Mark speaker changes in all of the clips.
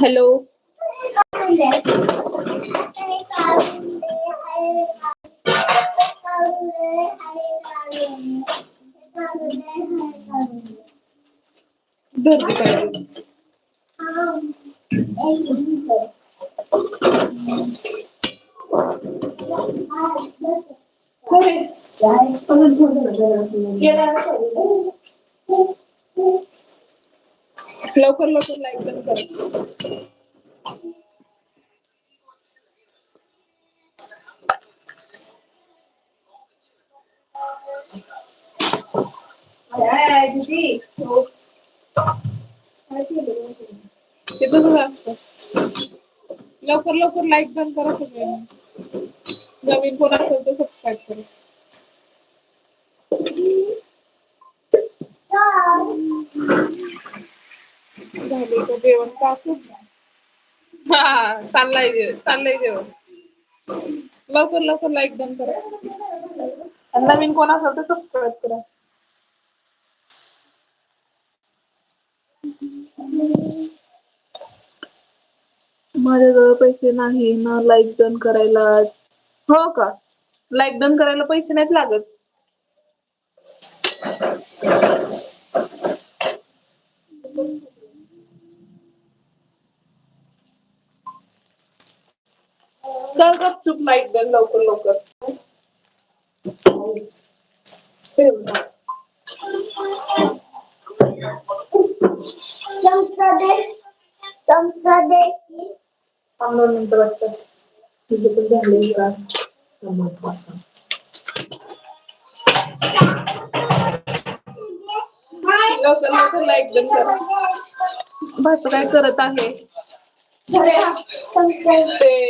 Speaker 1: Hello धर दे काय लवकर लवकर लाईक बंद करा. ते तसंच असतं. लवकर लवकर लाईक बंद करा सगळ्यांनी नवीन कोण असेल तर सबस्क्राईब करा. झाले का जेवण काकू हा चाललंय जेवण चाललंय जेवण. लवकर लवकर लाईक बंद करा. आणि नवीन कोण असेल तर सबस्क्राईब करा. माझ्याजवळ पैसे नाही ना लाईक डन करायला. हो का? लाईक डन करायला पैसे नाहीत लागत? कर गपचूप लाईक डन लवकर लवकर. दोन मिनिटं वाटतं तुझं पण झालंय का लवकर लवकर लाईक डन करा. भाचं काय करत आहे? ते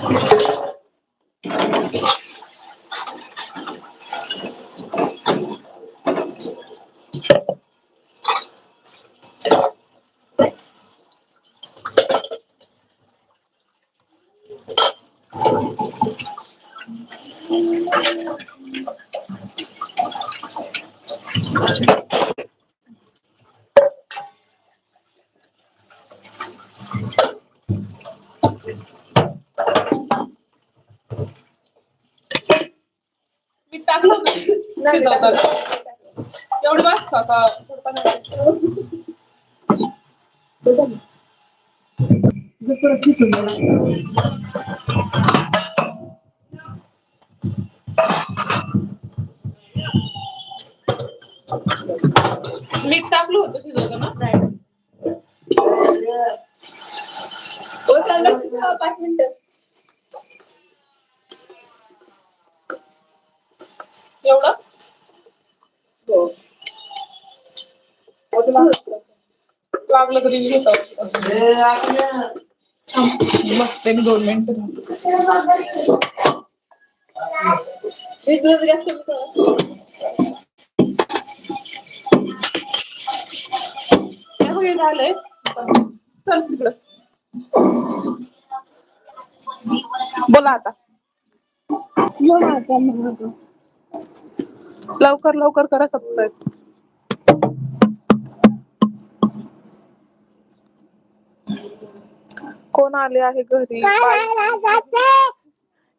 Speaker 1: Thank you. टाकलं होतं. एवढं बस आता मीठ टाकलं होतं शिजवताना? पाच मिनिटं. लागलं तरी घेतात मस्त एक दोन मिनिटं काय वगैरे झालंय चल तिकडं बोला आता लवकर लवकर करा सबस्क्राईब कोण आले आहे घरी?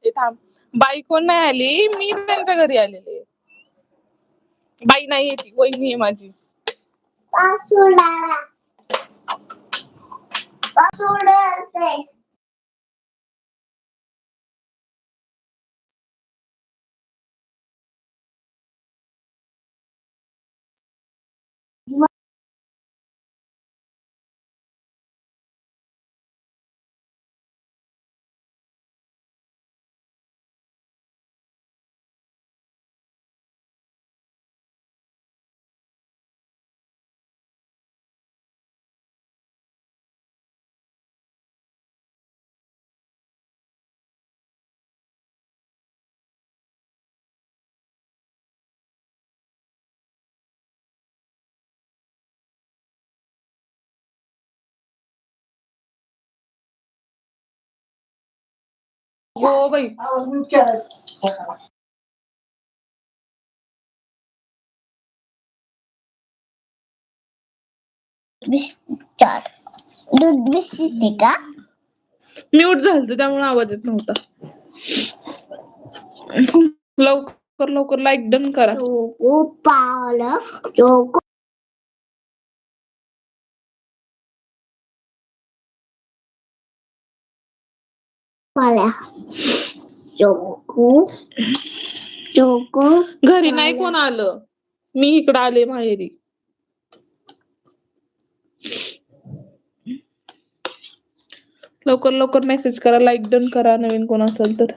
Speaker 1: हे थांब. बाई कोण नाही आली? मी त्यांच्या घरी आलेले बाई नाही ती. वहिनी आहे माझी. हो बाई
Speaker 2: चार. दूध बिस्किट का?
Speaker 1: म्यूट झालं त्यामुळे आवाज येत नव्हता. लवकर लवकर लाईक डन करा.
Speaker 2: चोको पालक चोको मला चोकू चोकू
Speaker 1: घरी नाही कोण आलं. मी इकडं आले माहेरी. लवकर लवकर मेसेज करा लाईक डन करा नवीन कोण असेल तर.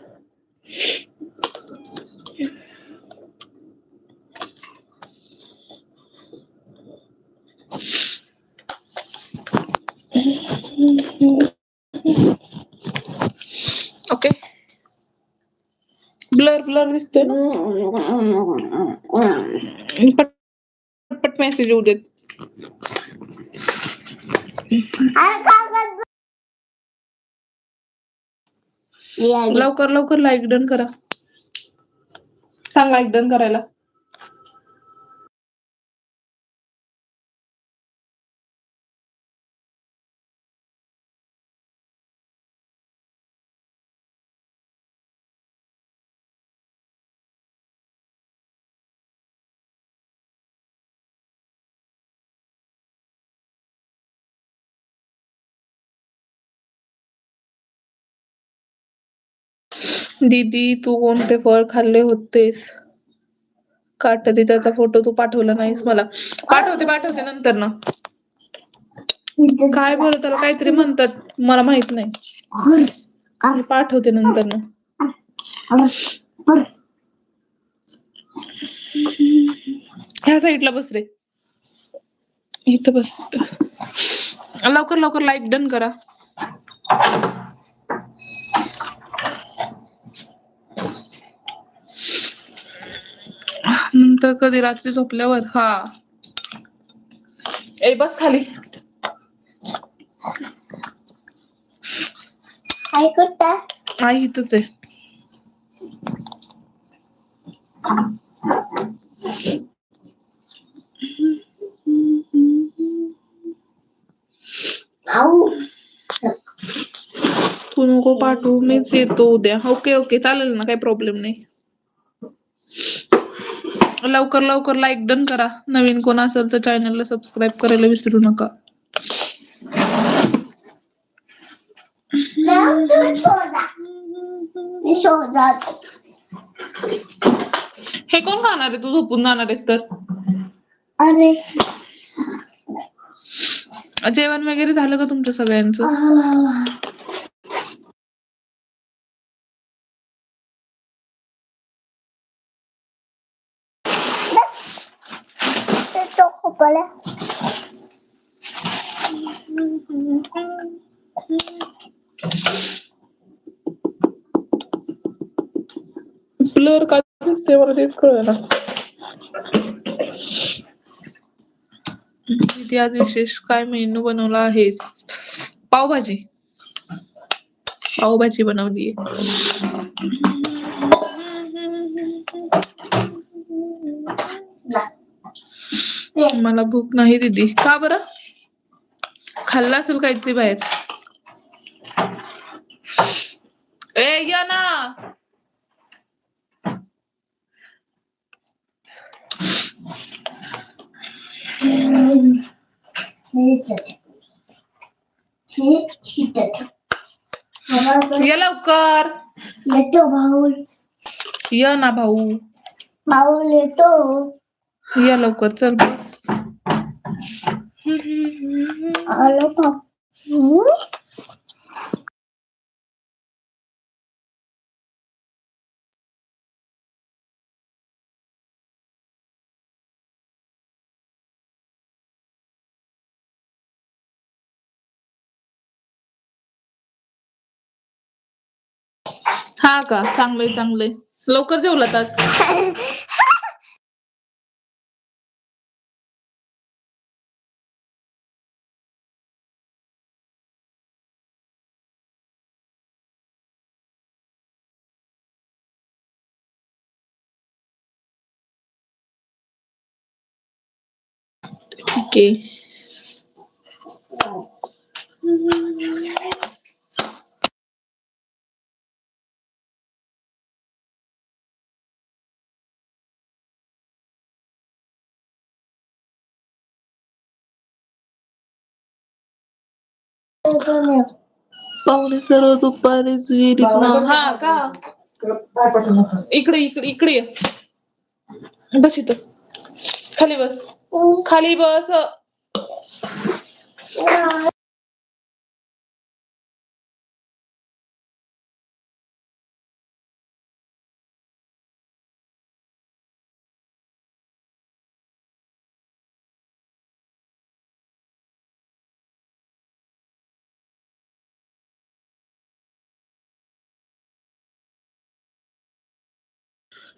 Speaker 1: ब्लर ब्लर दिसतोय ना? पट पट मेसेज येऊ देत. लवकर लवकर लाईक डन करा. सांग लाईक डन करायला. दीदी तू कोणते फळ खाल्ले होतेस? काटरी त्याचा फोटो तू पाठवला नाहीस मला. पाठवते पाठवते नंतर ना. काय बरं त्याला काहीतरी म्हणतात मला माहीत नाही. मी पाठवते नंतर ना. ह्या साईडला बस रे. इथं बस. लवकर लवकर लाईक डन करा. नंतर कधी रात्री झोपल्यावर हा. ए बस खाली.
Speaker 2: काय करता
Speaker 1: आई इथंच आहे.
Speaker 2: आऊ
Speaker 1: तू नको पाठवू मीच येतो उद्या. Okay okay. चालेल ना काही प्रॉब्लेम नाही. लवकर लवकर लाईक डन करा. नवीन कोण असेल तर चॅनलला सबस्क्राईब करायला विसरू नका. हे कोण खाणार आहे? तू झोपून जाणार आहेस तर.
Speaker 2: अरे.
Speaker 1: जेवण वगैरे झालं का तुमच्या सगळ्यांचं
Speaker 2: तो खोपला
Speaker 1: ब्लर का दिसते मला तेच कळलं ना. आज विशेष काय मेनू बनवला आहेस? पावभाजी. पावभाजी बनवली मला भूक नाही दिदी. का बरं? खाल्ला असेल काहीतरी बाहेर. ए या ना
Speaker 2: हे शिटत आवाज
Speaker 1: ये लवकर.
Speaker 2: येतो भाऊ
Speaker 1: ये ना भाऊ.
Speaker 2: भाऊ येतो
Speaker 1: ये लवकर चल बस.
Speaker 2: आलो
Speaker 1: हा का? चांगलंय चांगलंय. लवकर जेवलात आज? आहे. पाहुणे सर्व दुपारीच विहिरीत ना हा का? इकडे इकडे इकडे ये. बस इथं. खाली बस. खाली बस.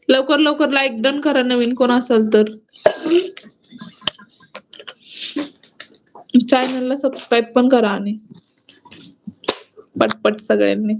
Speaker 1: लवकर लवकर लाईक डन करा नवीन कोण असेल तर. चॅनलला सबस्क्राईब पण करा आणि पटपट सगळ्यांनी.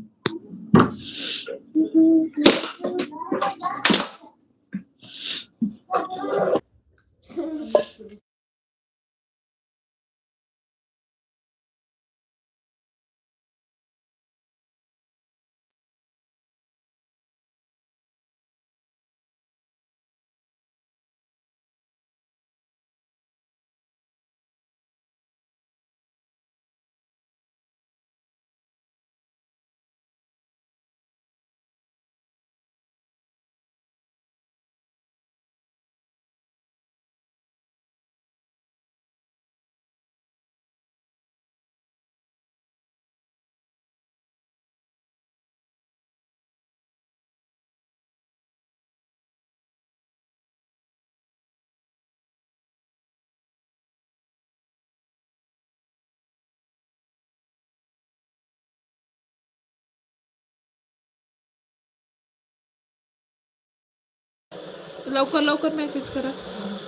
Speaker 1: लवकर लवकर मेसेज करा.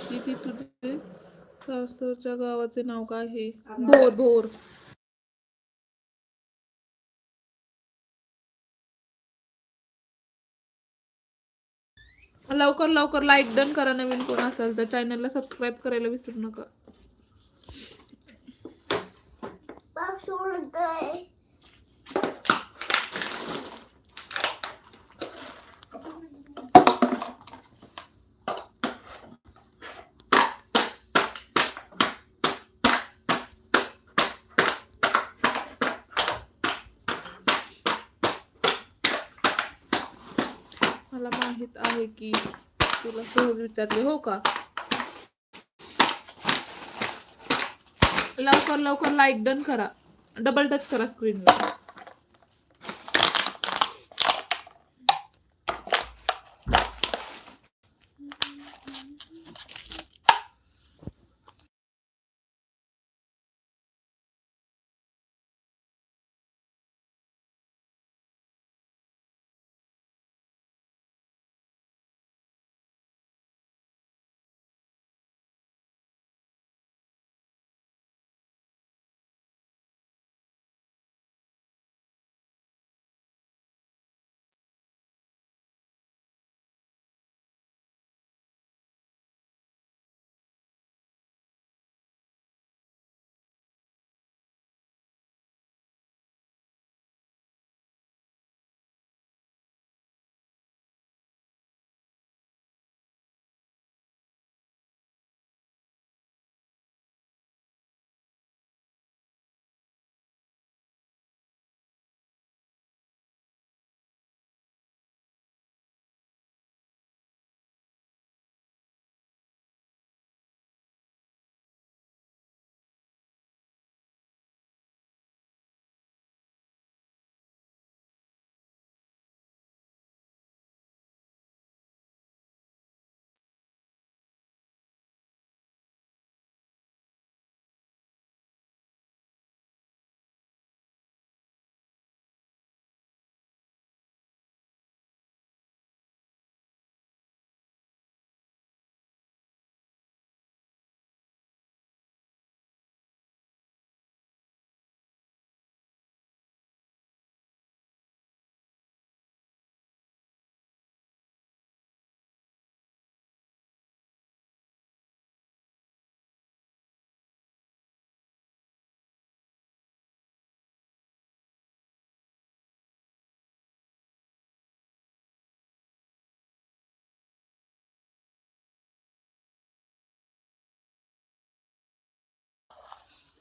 Speaker 1: किती तुझे सासरच्या गावाचे नाव काय आहे? भोर भोर. लवकर लवकर लाईक डन करा नवीन कोण असेल तर चॅनलला सबस्क्राईब करायला विसरू नका. मला माहीत आहे की तुला सहज विचारले हो का? लवकर लवकर लाईक डन करा. डबल टच करा स्क्रीनला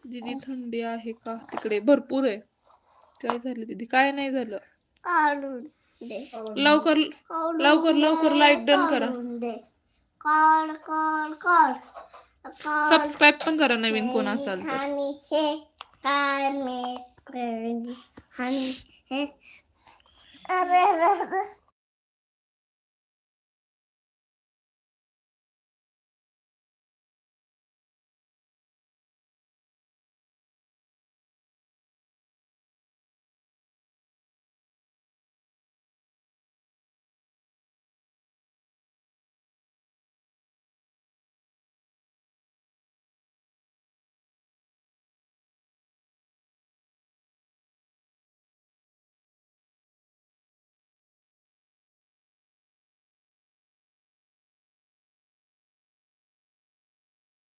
Speaker 1: दीदी थंडी आहे का? तिकडे भरपूर आहे. काय झालं दीदी? काय नाही झालं?
Speaker 2: काढून दे.
Speaker 1: लवकर
Speaker 2: काढून
Speaker 1: लवकर लवकर लाईक डन करा.
Speaker 2: काढून दे. काढ काढ काढ. काढ.
Speaker 1: सबस्क्राईब पण करा नवीन कोण असाल तर.
Speaker 2: आणि हे काय मी. आणि हे अरे अरे, अरे.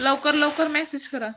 Speaker 1: लवकर लवकर मेसेज करा.